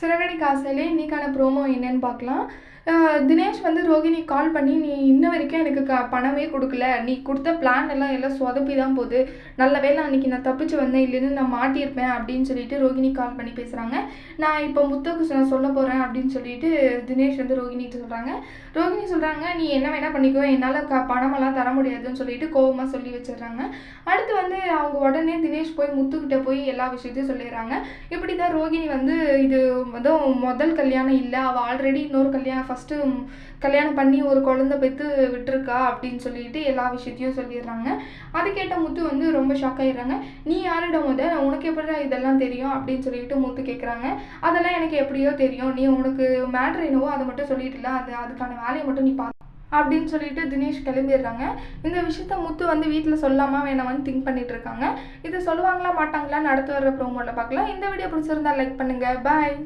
சிறகடி காசையிலே இன்னைக்கான ப்ரோமோ என்னன்னு பார்க்கலாம். தினேஷ் வந்து ரோகிணி கால் பண்ணி நீ இன்ன வரைக்கும் எனக்கு க பணமே கொடுக்கல. நீ கொடுத்த பிளான் எல்லாம் எல்லாம் சொதப்பி தான் போகுது. நல்ல வேளை அன்னைக்கு நான் தப்பிச்சு வந்தேன். இல்லைன்னு நான் மாட்டியிருப்பேன் அப்படின்னு சொல்லிட்டு ரோகிணி கால் பண்ணி பேசுகிறாங்க நான் இப்போ முத்துக்கு நான் சொல்ல போகிறேன் அப்படின்னு சொல்லிட்டு தினேஷ் வந்து ரோகிணிகிட்ட சொல்கிறாங்க ரோகிணி சொல்கிறாங்க நீ என்ன வேணால் பண்ணிக்கோ. என்னால் க பணமெல்லாம் தர முடியாதுன்னு சொல்லிட்டு கோவமாக சொல்லி வச்சிடுறாங்க. அடுத்து வந்து அவங்க உடனே தினேஷ் போய் முத்துக்கிட்ட போய் எல்லா விஷயத்தையும் சொல்லிடுறாங்க. இப்படி தான் ரோகிணி வந்து இது வந்து முதல் கல்யாணம் இல்லை. அவள் ஆல்ரெடி இன்னொரு கல்யாணம் ஃபஸ்ட்டு கல்யாணம் பண்ணி ஒரு குழந்தை பெற்று விட்டுருக்கா அப்படின்னு சொல்லிட்டு எல்லா விஷயத்தையும் சொல்லிடுறாங்க. அது கேட்ட முத்து வந்து ரொம்ப ஷாக் ஆகிடுறாங்க நீ யாரிடம் முத? உனக்கு எப்படி இதெல்லாம் தெரியும்? அப்படின்னு சொல்லிட்டு முத்து கேட்குறாங்க அதெல்லாம் எனக்கு எப்படியோ தெரியும். நீ உனக்கு மேட்ரு என்னவோ அதை மட்டும் சொல்லிட்டுல அது அதுக்கான வேலையை மட்டும் நீ பா அப்படின்னு சொல்லிட்டு தினேஷ் கிளம்பிடுறாங்க. இந்த விஷயத்த முத்து வந்து வீட்டில் சொல்லாமா வேணாமான்னு திங்க் பண்ணிட்டு இருக்காங்க. இதை சொல்லுவாங்களா மாட்டாங்களா அடுத்து வர ப்ரோமோவில் பார்க்கலாம். இந்த வீடியோ பிடிச்சிருந்தா லைக் பண்ணுங்கள் பாய்